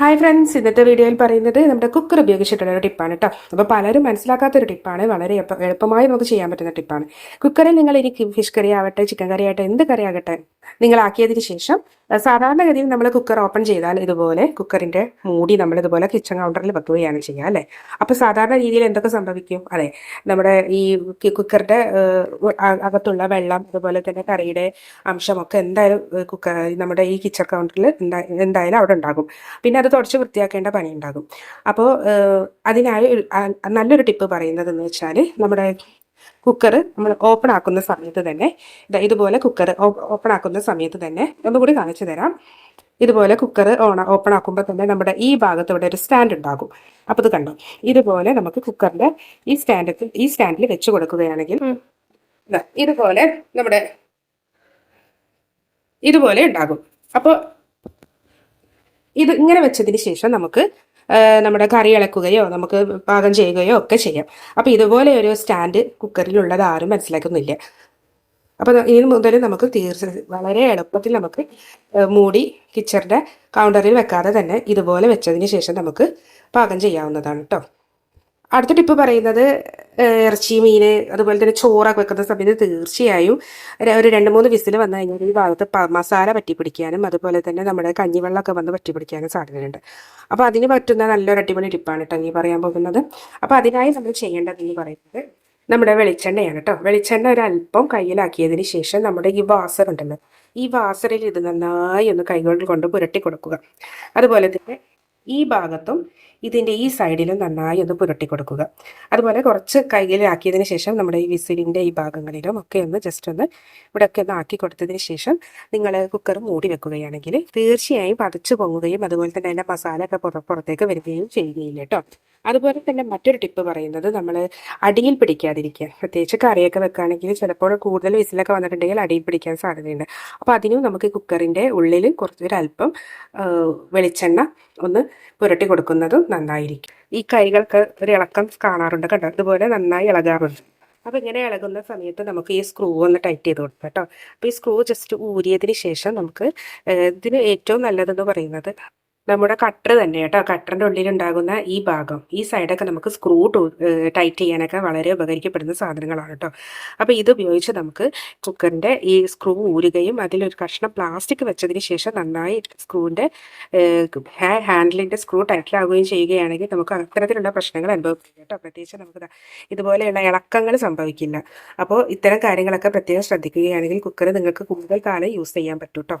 Hi friends ഇന്നത്തെ വീഡിയോയിൽ പറയുന്നത് നമ്മുടെ കുക്കർ ഉപയോഗിച്ചിട്ടുള്ള ഒരു ടിപ്പാണ് കേട്ടോ അപ്പോൾ പലരും മനസ്സിലാക്കാത്തൊരു ടിപ്പാണ് വളരെ എളുപ്പ- എളുപ്പമായി നമുക്ക് ചെയ്യാൻ പറ്റുന്ന ടിപ്പാണ് കുക്കറിൽ നിങ്ങൾ ഇനി ഫിഷ് കറി ആവട്ടെ ചിക്കൻ കറി ആവട്ടെ എന്ത് കറി ആകട്ടെ നിങ്ങൾ ആക്കിയതിന് ശേഷം സാധാരണഗതിയിൽ നമ്മൾ കുക്കർ ഓപ്പൺ ചെയ്താൽ ഇതുപോലെ കുക്കറിന്റെ മൂടി നമ്മൾ ഇതുപോലെ കിച്ചൺ കൗണ്ടറിൽ വെക്കുകയാണ് ചെയ്യുക അല്ലേ? അപ്പോൾ സാധാരണ രീതിയിൽ എന്തൊക്കെ സംഭവിക്കും? അതെ നമ്മുടെ ഈ കുക്കറിന്റെ അകത്തുള്ള വെള്ളം അതുപോലെ തന്നെ കറിയുടെ അംശമൊക്കെ എന്തായാലും കുക്കർ നമ്മുടെ ഈ കിച്ചൺ കൗണ്ടറിൽ എന്തായാലും അവിടെ ഉണ്ടാകും. പിന്നെ അത് തുടച്ച് വൃത്തിയാക്കേണ്ട പണി ഉണ്ടാകും അപ്പോൾ അതിനായി നല്ലൊരു ടിപ്പ് പറയുന്നത് എന്ന് വെച്ചാൽ നമ്മുടെ കുക്കർ നമ്മൾ ഓപ്പൺ ആക്കുന്ന സമയത്ത് തന്നെ ഇതുപോലെ കുക്കർ ഓപ്പൺ ആക്കുന്ന സമയത്ത് തന്നെ ഒന്നുകൂടി കാണിച്ചു തരാം. ഇതുപോലെ കുക്കർ ഓൺ ഓപ്പൺ ആക്കുമ്പോൾ തന്നെ നമ്മുടെ ഈ ഭാഗത്ത് ഇവിടെ ഒരു സ്റ്റാൻഡ് ഉണ്ടാകും. അപ്പോൾ ഇത് കണ്ടോ? ഇതുപോലെ നമുക്ക് കുക്കറിന്റെ ഈ സ്റ്റാൻഡ് ഈ സ്റ്റാൻഡിൽ വെച്ച് കൊടുക്കുകയാണെങ്കിൽ ഇതുപോലെ നമ്മുടെ ഇതുപോലെ ഉണ്ടാകും. അപ്പോൾ ഇത് ഇങ്ങനെ വെച്ചതിന് ശേഷം നമുക്ക് നമ്മുടെ കറി ഇളക്കുകയോ നമുക്ക് പാകം ചെയ്യുകയോ ഒക്കെ ചെയ്യാം. അപ്പോൾ ഇതുപോലെ ഒരു സ്റ്റാൻഡ് കുക്കറിലുള്ളത് ആരും മനസ്സിലാക്കുന്നില്ല. അപ്പോൾ ഇനി മുതൽ നമുക്ക് തീർച്ച വളരെ എളുപ്പത്തിൽ നമുക്ക് മൂടി കിച്ചറിന്റെ കൗണ്ടറിൽ വെക്കാതെ തന്നെ ഇതുപോലെ വെച്ചതിന് ശേഷം നമുക്ക് പാകം ചെയ്യാവുന്നതാണ് കേട്ടോ അടുത്ത ടിപ്പ് പറയുന്നത് ഇറച്ചി മീൻ അതുപോലെ തന്നെ ചോറൊക്കെ വെക്കുന്ന സമയത്ത് തീർച്ചയായും ഒരു- രണ്ട് മൂന്ന് വിസിൽ വന്നു കഴിഞ്ഞാൽ ഈ ഭാഗത്ത് മസാല പറ്റി പിടിക്കാനും അതുപോലെ തന്നെ നമ്മുടെ കഞ്ഞിവെള്ളമൊക്കെ വന്ന് പറ്റി പിടിക്കാനും സാധ്യതയുണ്ട്. അപ്പോൾ അതിന് പറ്റുന്ന നല്ലൊരു അടിപൊളി ടിപ്പാണ് കേട്ടോ ഈ പറയാൻ പോകുന്നത്. അപ്പോൾ അതിനായി നമ്മൾ ചെയ്യേണ്ടത് എന്ന് പറയുന്നത് നമ്മുടെ വെളിച്ചെണ്ണയാണ് കേട്ടോ വെളിച്ചെണ്ണ ഒരു അല്പം കയ്യിലാക്കിയതിന് ശേഷം നമ്മുടെ ഈ വാസർ ഉണ്ടല്ലോ ഈ വാസറിൽ ഇത് നന്നായി ഒന്ന് കൈകൾ കൊണ്ട് പുരട്ടി കൊടുക്കുക. അതുപോലെ തന്നെ ഈ ഭാഗത്തും ഇതിന്റെ ഈ സൈഡിലും നന്നായി ഒന്ന് പുരട്ടി കൊടുക്കുക. അതുപോലെ കുറച്ച് കയ്യിലാക്കിയതിന് ശേഷം നമ്മുടെ ഈ വിസിലിന്റെ ഈ ഭാഗങ്ങളിലും ഒക്കെ ഒന്ന് ജസ്റ്റ് ഒന്ന് ഇവിടെയൊക്കെ ഒന്ന് ആക്കി കൊടുത്തതിന് ശേഷം നിങ്ങൾ കുക്കർ മൂടി വെക്കുകയാണെങ്കിൽ തീർച്ചയായും പതച്ചു പൊങ്ങുകയും അതുപോലെ തന്നെ അതിന്റെ മസാല ഒക്കെ പുറ പുറത്തേക്ക് വരികയും ചെയ്യുകയില്ല കേട്ടോ. അതുപോലെ തന്നെ മറ്റൊരു ടിപ്പ് പറയുന്നത് നമ്മൾ അടിയിൽ പിടിക്കാതിരിക്കുക. പ്രത്യേകിച്ച് കറിയൊക്കെ വെക്കുകയാണെങ്കിൽ ചിലപ്പോൾ കൂടുതൽ വിസിലൊക്കെ വന്നിട്ടുണ്ടെങ്കിൽ അടിയിൽ പിടിക്കാൻ സാധ്യതയുണ്ട്. അപ്പോൾ അതിനും നമുക്ക് കുക്കറിന്റെ ഉള്ളിൽ കുറച്ചൊരല്പം വെളിച്ചെണ്ണ ഒന്ന് പുരട്ടി കൊടുക്കുന്നതും നന്നായിരിക്കും. ഈ കൈകൾക്ക് ഒരു ഇളക്കം കാണാറുണ്ട് കേട്ടോ അതുപോലെ നന്നായി ഇളകാറുണ്ട്. അപ്പോൾ ഇങ്ങനെ ഇളകുന്ന സമയത്ത് നമുക്ക് ഈ സ്ക്രൂ ഒന്ന് ടൈറ്റ് ചെയ്ത് കൊടുക്കാം കേട്ടോ. അപ്പോൾ ഈ സ്ക്രൂ ജസ്റ്റ് ഊരിയതിന് ശേഷം നമുക്ക് ഇതിന് ഏറ്റവും നല്ലതെന്ന് പറയുന്നത് നമ്മുടെ കട്ടർ തന്നെ കേട്ടോ. കട്ടറിന്റെ ഉള്ളിലുണ്ടാകുന്ന ഈ ഭാഗം ഈ സൈഡൊക്കെ നമുക്ക് സ്ക്രൂ ടൈറ്റ് ചെയ്യാനൊക്കെ വളരെ ഉപകരിക്കപ്പെടുന്ന സാധനങ്ങളാണ് കേട്ടോ. അപ്പോൾ ഇത് ഉപയോഗിച്ച് നമുക്ക് കുക്കറിന്റെ ഈ സ്ക്രൂ ഊരുകയും അതിലൊരു കഷ്ണം പ്ലാസ്റ്റിക് വെച്ചതിന് ശേഷം നന്നായി സ്ക്രൂവിന്റെ ഹാൻഡിലിന്റെ സ്ക്രൂ ടൈറ്റിലാവുകയും ചെയ്യുകയാണെങ്കിൽ നമുക്ക് അത്തരത്തിലുള്ള പ്രശ്നങ്ങൾ അനുഭവിക്കില്ല കേട്ടോ. പ്രത്യേകിച്ച് നമുക്ക് ഇതുപോലെയുള്ള ഇളക്കങ്ങൾ സംഭവിക്കില്ല. അപ്പോൾ ഇത്തരം കാര്യങ്ങളൊക്കെ പ്രത്യേകം ശ്രദ്ധിക്കുകയാണെങ്കിൽ കുക്കർ നിങ്ങൾക്ക് കൂടുതൽ കാലം യൂസ് ചെയ്യാൻ പറ്റും കേട്ടോ